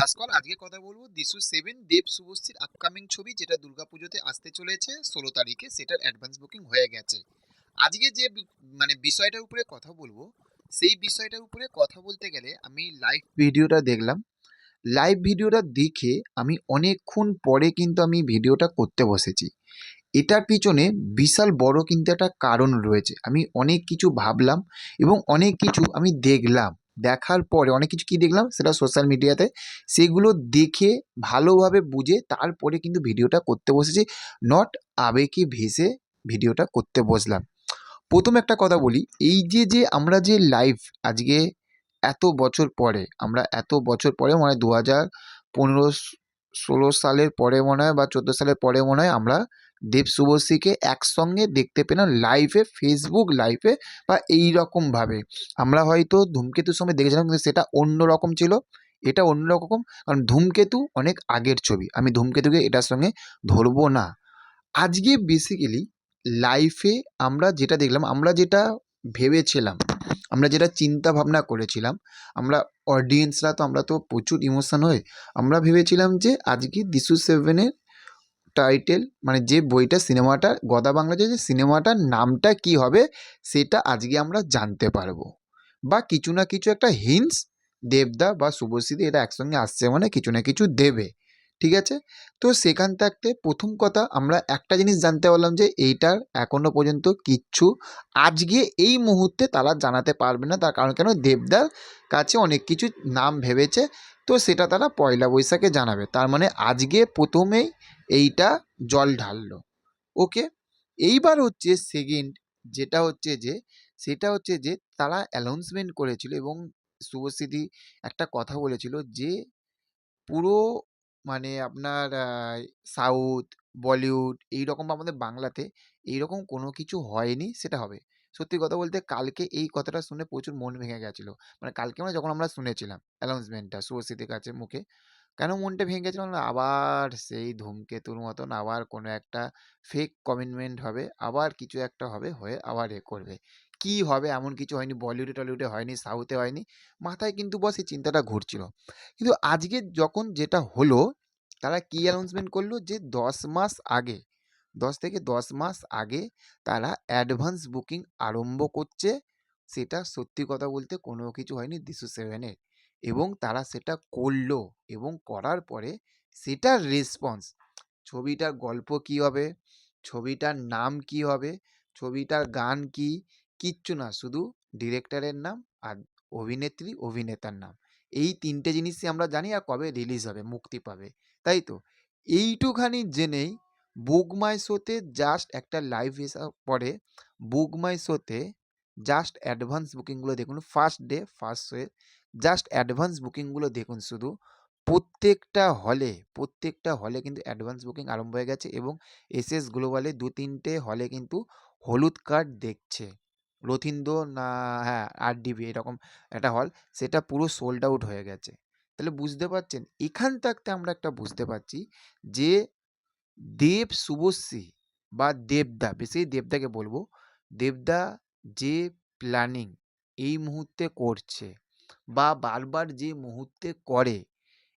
ভাস্কর আজকে কথা বলব। দিশু সেভেন দেব শুভশ্রীর আপকামিং ছবি, যেটা দুর্গাপুজোতে আসতে চলেছে, ষোলো তারিখে। সেটার অ্যাডভান্স বুকিং হয়ে গেছে। আজকে যে মানে বিষয়টার উপরে কথা বলব, সেই বিষয়টার উপরে কথা বলতে গেলে আমি লাইভ ভিডিওটা দেখলাম। লাইভ ভিডিওটা দেখে আমি অনেকক্ষণ পরে কিন্তু আমি ভিডিওটা করতে বসেছি। এটার পিছনে বিশাল বড় কিন্তু একটা কারণ রয়েছে। আমি অনেক কিছু ভাবলাম এবং অনেক কিছু আমি দেখলাম। দেখার পরে অনেক কিছু কি দেখলাম? সেটা সোশ্যাল মিডিয়াতে সেগুলো দেখে ভালোভাবে বুঝে তারপরে কিন্তু ভিডিওটা করতে বসেছি। নট আবেগে ভেসে ভিডিওটা করতে বসলাম। প্রথম একটা কথা বলি, এই যে যে আমরা যে লাইভ আজকে এত বছর পরে, আমরা এত বছর পরে মানে দু হাজার পনেরো ষোলো সালের পরে মনে হয় বা চোদ্দ সালের পরে মনে হয় আমরা দেব শুভশ্রীকে একসঙ্গে দেখতে পেলাম লাইভে ফেসবুক লাইভে বা এই রকমভাবে আমরা হয়তো ধূমকেতুর সময় দেখেছিলাম, কিন্তু সেটা অন্য রকম ছিল। এটা অন্য রকম, কারণ ধূমকেতু অনেক আগের ছবি। আমি ধূমকেতুকে এটার সঙ্গে ধরবো না। আজকে বেসিক্যালি লাইফে আমরা যেটা দেখলাম, আমরা যেটা ভেবেছিলাম, আমরা যেটা চিন্তা ভাবনা করেছিলাম, আমরা অডিয়েন্সরা তো, আমরা তো প্রচুর ইমোশন হই আমরা ভেবেছিলাম যে আজকে দিশু সেভেনের টাইটেল মানে যে বইটা সিনেমাটা, গদা বাংলা যে সিনেমাটার নামটা কি হবে, সেটা আজকে আমরা জানতে পারব। বা কিছু না কিছু একটা হিন্স দেবদা বা শুভশ্রীদি এটা একসঙ্গে আসছে মানে কিছু না কিছু দেবে। ঠিক আছে? তো সেখান থাকতে প্রথম কথা আমরা একটা জিনিস জানতে পারলাম যে এইটার এখনও পর্যন্ত কিচ্ছু আজকে এই মুহূর্তে তারা জানাতে পারবে না। তার কারণ কেন? দেবদার কাছে অনেক কিছু নাম ভেবেছে, তো সেটা তারা পয়লা বৈশাখে জানাবে। তার মানে আজকে প্রথমেই এইটা জল ঢাললো। ওকে এইবার হচ্ছে সেকেন্ড যেটা হচ্ছে যে, সেটা হচ্ছে যে তারা অ্যানাউন্সমেন্ট করেছিল এবং শুভশ্রীদি একটা কথা বলেছিল যে পুরো মানে আপনার সাউথ বলিউড এইরকম বা আমাদের বাংলাতে এইরকম কোনো কিছু হয়নি, সেটা হবে। সত্যি কথা বলতে কালকে এই কথাটা শুনে প্রচুর মন ভেঙে গেছিল। মানে কালকে মানে যখন আমরা শুনেছিলাম অ্যানাউন্সমেন্টটা শুভশ্রীদের কাছে মুখে, কেন মনটা ভেঙে গেছিল না? আবার সেই ধূমকেতুর মতন আবার কোনো একটা ফেক কমিটমেন্ট হবে, আবার কিছু একটা হবে হয়ে আবার এ করবে। কি হবে? এমন কিছু হয়নি, বলিউডে টলিউডে হয়নি, সাউথে হয়নি। মাথায় কিন্তু বস এই চিন্তাটা ঘুরছিল। কিন্তু আজকে যখন যেটা হলো, তারা কি অ্যানাউন্সমেন্ট করল যে দশ মাস আগে, দশ থেকে দশ মাস আগে তারা অ্যাডভান্স বুকিং আরম্ভ করছে, সেটা সত্যি কথা বলতে কোনো কিছু হয়নি দিশু সেভেনের এবং তারা সেটা করল এবং করার পরে সেটার রেসপন্স ছবিটার গল্প কি হবে, ছবিটার নাম কি হবে, ছবিটার গান কি কিচ্ছু না। শুধু ডিরেক্টরের নাম আর অভিনেত্রী, অভিনেতার নাম। এই তিনটে জিনিসই আমরা জানি আর কবে রিলিজ হবে, মুক্তি পাবে। তাই তো? এইটুখানি জেনেই বুক মাই শোতে জাস্ট একটা লাইভ হিসাব পরে বুক মাই শোতে জাস্ট অ্যাডভান্স বুকিংগুলো দেখুন। ফার্স্ট ডে ফার্স্ট শোয়ে জাস্ট অ্যাডভান্স বুকিংগুলো দেখুন শুধু। প্রত্যেকটা হলে প্রত্যেকটা হলে কিন্তু অ্যাডভান্স বুকিং আরম্ভ হয়ে গেছে এবং এস এস গ্লোবালে দু তিনটে হলে কিন্তু হলুদ কার্ড দেখছে। রথীন্দ্র না হ্যাঁ আর ডিবি এরকম একটা হল, সেটা পুরো সোল্ড আউট হয়ে গেছে। তাহলে বুঝতে পারছেন? এখান থাকতে আমরা একটা বুঝতে পারছি যে দেব শুভশ্রী বা দেবদা বেশি দেবদাকে বলব, দেবদা যে প্ল্যানিং এই মুহূর্তে করছে বা বারবার যে মুহূর্তে করে,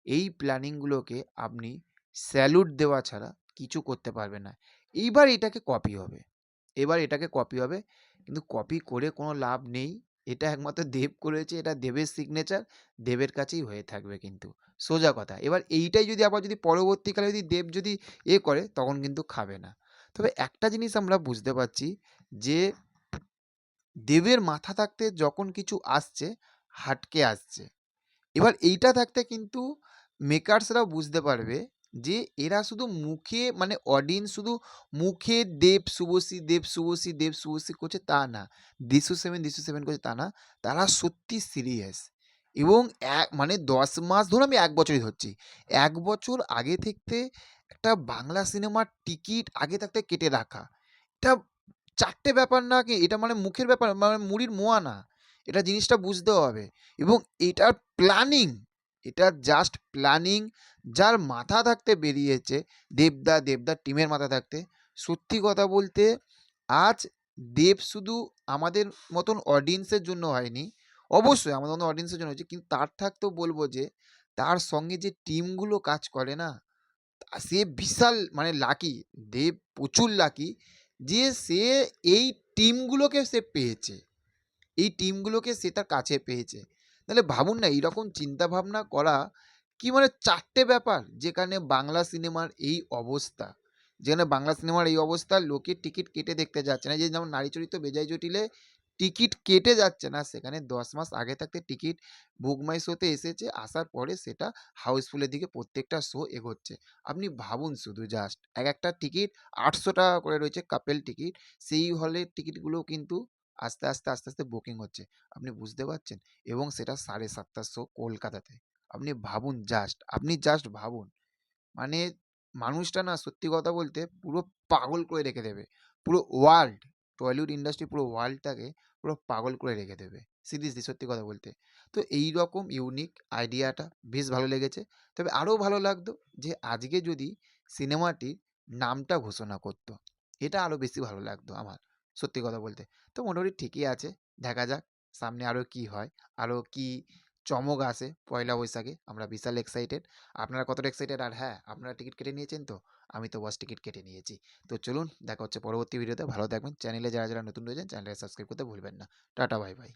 এই প্ল্যানিংগুলোকে আপনি স্যালুট দেওয়া ছাড়া কিছু করতে পারবে না। এইবার এটাকে কপি হবে। এবার এটাকে কপি হবে। কিন্তু কপি করে কোনো লাভ নেই। এটা একমাত্র দেব করেছে, এটা দেবের সিগনেচার দেবের কাছেই হয়ে থাকবে কিন্তু। সোজা কথা। এবার এইটাই যদি আবার যদি পরবর্তীকালে যদি দেব যদি এ করে, তখন কিন্তু খাবে না। তবে একটা জিনিস আমরা বুঝতে পারছি যে, দেবের মাথা থাকতে যখন কিছু আসছে, হাটকে আসছে। এবার এইটা থাকতে কিন্তু মেকার্সরা বুঝতে পারবে যে এরা শুধু মুখে মানে অডিয়েন্স শুধু মুখে দেব শুভশ্রী দেব শুভশ্রী দেব শুভশ্রী করছে তা না। দিশু সেভেন দিশু সেভেন করছে তা না। তারা সত্যি সিরিয়াস এবং এক মানে দশ মাস ধরুন আমি এক বছরই ধরছি। এক বছর আগে থাকতে একটা বাংলা সিনেমার টিকিট আগে থাকতে কেটে রাখা। এটা চারটে ব্যাপার না কি? এটা মানে মুখের ব্যাপার মানে মুড়ির মোয়া না। এটা জিনিসটা বুঝতে হবে এবং এটার প্ল্যানিং এটা জাস্ট প্ল্যানিং যার মাথা থাকতে বেরিয়েছে দেবদা দেবদার টিমের মাথা থাকতে সত্যি কথা বলতে আজ দেব শুধু আমাদের মতন অডিয়েন্সের জন্য হয়নি অবশ্যই আমাদের মতন অডিয়েন্সের জন্য হয়েছে কিন্তু তার থাকতেও বলব যে তার সঙ্গে যে টিমগুলো কাজ করে না, সে বিশাল মানে লাকি। দেব প্রচুর লাকি যে সে এই টিমগুলোকে সে পেয়েছে। এই টিমগুলোকে সে তার কাছে পেয়েছে। তাহলে ভাবুন না, এইরকম চিন্তাভাবনা করা কি মানে চারটে ব্যাপার যেখানে বাংলা সিনেমার এই অবস্থা। যেখানে বাংলা সিনেমার এই অবস্থা, লোকে টিকিট কেটে দেখতে যাচ্ছে না। যে যেমন নারী চরিত্র বেজায় জটিলে টিকিট কেটে যাচ্ছে না, সেখানে ১০ মাস আগে থাকতে টিকিট বুকমাই শোতে এসেছে। আসার পরে সেটা হাউসফুলের দিকে প্রত্যেকটা শো এগোচ্ছে। আপনি ভাবুন শুধু জাস্ট এক একটা টিকিট ৳৮০০ করে রয়েছে কাপেল টিকিট। সেই হলের টিকিটগুলো কিন্তু আস্তে, আস্তে, আস্তে, আস্তে বুকিং হচ্ছে। আপনি বুঝতে পারছেন? এবং সেটা ৭:৩০ শো কলকাতাতে। আপনি ভাবুন জাস্ট, আপনি জাস্ট ভাবুন। মানে মানুষটা না সত্যি কথা বলতে পুরো পাগল করে রেখে দেবে। পুরো ওয়ার্ল্ড, টলিউড ইন্ডাস্ট্রি পুরো ওয়ার্ল্ডটাকে পুরো পাগল করে রেখে দেবে। সিরিয়াসলি সত্যি কথা বলতে। তো এই রকম ইউনিক আইডিয়াটা বেশ ভালো লেগেছে। তবে আরও ভালো লাগতো যে আজকে যদি সিনেমাটির নামটা ঘোষণা করতো এটা আরও বেশি ভালো লাগতো আমার। সত্যি কথা বলতে। তো মোটামুটি ঠিকই আছে। দেখা যাক সামনে আরও কি হয়। আরও কি চমক আসে পয়লা বৈশাখে। আমরা বিশাল এক্সাইটেড। আপনারা কতটা এক্সাইটেড? আর হ্যাঁ, আপনারা টিকিট কেটে নিয়েছেন তো? আমি তো বাস টিকিট কেটে নিয়েছি। তো চলুন দেখা হচ্ছে পরবর্তী ভিডিওতে। ভালো থাকবেন। চ্যানেলে যারা, যারা নতুন রয়েছেন চ্যানেলটাকে সাবস্ক্রাইব করতে ভুলবেন না। Tata bye, bye.